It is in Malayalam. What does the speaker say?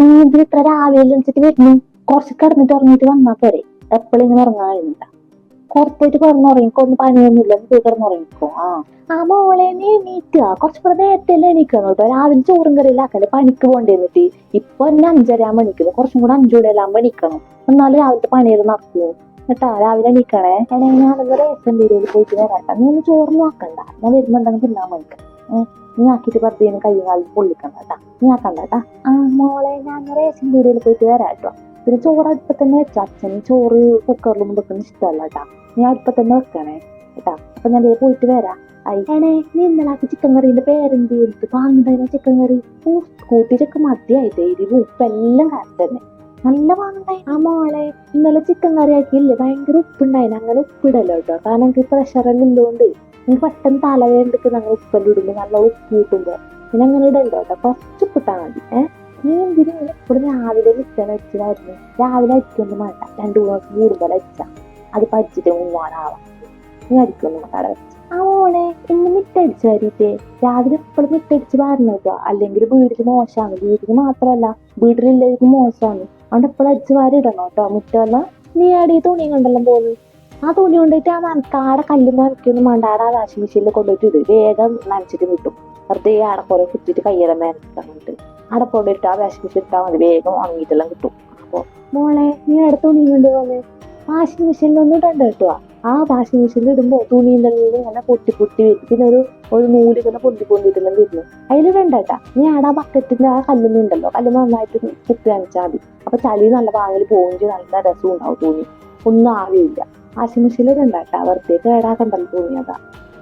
നീ ഇതിൽ ഇത്ര രാവിലെ എണിച്ചിട്ട് വരുന്നു. കുറച്ച് കിടന്നിട്ട് ഉറങ്ങിയിട്ട് വന്നാൽ പോരെ. എപ്പോഴും ഇങ്ങനെ കഴിയുന്നില്ല കുറച്ചായിട്ട് കിടന്നുറങ്ങിക്കോ ഒന്നും പണിയൊന്നുമില്ല. പോയി കിടന്നുറങ്ങിക്കോ ആ. ആ മോളെ നീ എണീക്കുക കുറച്ചുകൂടെ നേരത്തെ അല്ലേ എണീക്കണം കേട്ടോ. രാവിലെ ചോറും കറിയിലാക്കല്ലേ പണിക്ക് പോകണ്ടേ എന്നിട്ട്? ഇപ്പൊ എന്നെ അഞ്ചര ആകുമ്പോൾ എണീക്കുന്നത് കുറച്ചും കൂടെ അഞ്ചൂടെ എല്ലാം മണിക്കണം എന്നാലും രാവിലത്തെ പണിയിൽ നടക്കുന്നു കേട്ടാ രാവിലെ എണീക്കണേ? എടേ ഞാനൊന്ന് റേഷൻ പീടികയിൽ പോയിട്ട് വരാട്ടാ നീ ഒന്ന് ചോറ് നോക്കണ്ട ഞാൻ വരുന്നുണ്ടെങ്കിൽ തിന്നാൻ മണിക്ക നീ ആക്കിയിട്ട് വെറുതെ കയ്യും കാലും പൊള്ളിക്കണ്ട കേട്ടാ. നീ ആക്കണ്ട കേട്ടാ. ആ മോളെ ഞാൻ റേഷൻ പീടികയിൽ പോയിട്ട് വരാം കേട്ടോ. പിന്നെ ചോറ് അടുപ്പത്ത് തന്നെ വെച്ച. അച്ഛന് ചോറ് കുക്കറിലൊന്നും വെക്കുന്ന ഇഷ്ടമല്ല കേട്ടാ. നീ അടുപ്പത്ത് തന്നെ വെക്കണേ കേട്ടാ. അപ്പൊ ഞാൻ ദേ പോയിട്ട് വരാം. അയ്യണേ നീ ഇന്നലെ ആക്കി ചിക്കൻ കറിന്റെ പേരെന്ത് എടുത്ത് വാങ്ങണ്ടായിരുന്നു ചിക്കൻ കറി? കൂട്ടി ചെക്ക് മതിയായിട്ട് എരിവ് ഉപ്പ് എല്ലാം കറക്റ്റ് തന്നെ. നല്ല വാങ്ങണ്ടായി ആ മോളെ ഇന്നലെ ചിക്കൻ കറി ആക്കിയില്ലേ ഭയങ്കര ഉപ്പുണ്ടായിന്. അങ്ങനെ ഉപ്പിടല്ലോ കേട്ടോ. കാരണം എനിക്ക് പ്രഷറെല്ലാം ഉള്ളതുകൊണ്ട് നീ പെട്ടെന്ന് തലവേണ്ടക്ക് ഞങ്ങൾ ഉപ്പെല്ലാം ഇടുമ്പോ നല്ല ഉപ്പ് പിന്നെ അങ്ങനെ ഇടണ്ടോ കേട്ടോ. കുറച്ച് ഉപ്പിട്ടാൽ മതി. ഏഹ് നീ എന്തിനും ഇങ്ങനെ ഇവിടെ രാവിലെ മിച്ചം വെച്ചതായിരുന്നു രാവിലെ അരിക്കൊന്നും വേണ്ട. രണ്ടു മൂന്ന് ദിവസം കൂടുമ്പോൾ അരിച്ച അത് പഠിച്ചിട്ട് മൂന്നാറാവാം നീ അരിക്കൊന്നും വേണ്ട. അവിടെ ആ മോളെ ഇന്ന് മിറ്റടിച്ചു വരീട്ടേ രാവിലെ എപ്പോഴും മിറ്റടിച്ച് വരണം കേട്ടോ. അല്ലെങ്കിൽ വീട്ടിൽ മോശമാണ്. വീട്ടിൽ മാത്രമല്ല വീട്ടിലുള്ളവർക്ക് മോശമാണ്. അതുകൊണ്ട് എപ്പോഴും അടിച്ച് വാരി ഇടണം കേട്ടോ. മുറ്റമല്ല നീ ആടി ഈ തുണി കൊണ്ടെല്ലാം പോകുന്നു ആ തുണി കൊണ്ടിട്ട് ആ നനക്കാടെ കല്ലും വെക്കൊന്നും വേണ്ട. ആ വാഷിംഗ് മെഷീനിൽ കൊണ്ടുപോയിട്ട് ഇത് വേഗം നനച്ചിട്ട് കിട്ടും. വെറുതെ ആടെ കുറെ കുത്തിയിട്ട് കയ്യെല്ലാം നനച്ചിട്ട് ആടെ കൊണ്ടിട്ട് ആ വാഷിംഗ് മെഷീൻ ഇട്ടാൽ മതി. വേഗം ഉണങ്ങിയിട്ടെല്ലാം കിട്ടും. അപ്പോൾ മോളെ നീ അവിടെ തുണി കൊണ്ട് പോന്നെ വാഷിംഗ് മെഷീനിലൊന്നും ഇടണ്ട കേട്ടോ. ആ വാഷിംഗ് മെഷീനിൽ ഇടുമ്പോൾ ഉണ്ടെങ്കിൽ ഇങ്ങനെ പൊട്ടി പൊട്ടി വരും. പിന്നെ ഒരു ഒരു നൂൽ ഇങ്ങനെ പൊന്തിക്കൊണ്ടിട്ടെല്ലാം വരുന്നു അതിലിടണ്ട കേട്ടാ. നീ ആടെ ആ ബക്കറ്റിന്റെ ആ കല്ലുമ്മ ഉണ്ടല്ലോ. കല്ല് നന്നായിട്ട് കുത്തി നനച്ചാൽ മതി. അപ്പൊ ചളി നല്ല ഭാഗത്തിൽ പോകുമെങ്കിൽ നല്ല രസം ഉണ്ടാവും തുണി. ഒന്നും ആവില്ല. കേട്ടാ വെറുതെ കേടാക്കണ്ടല്ലോ അതാ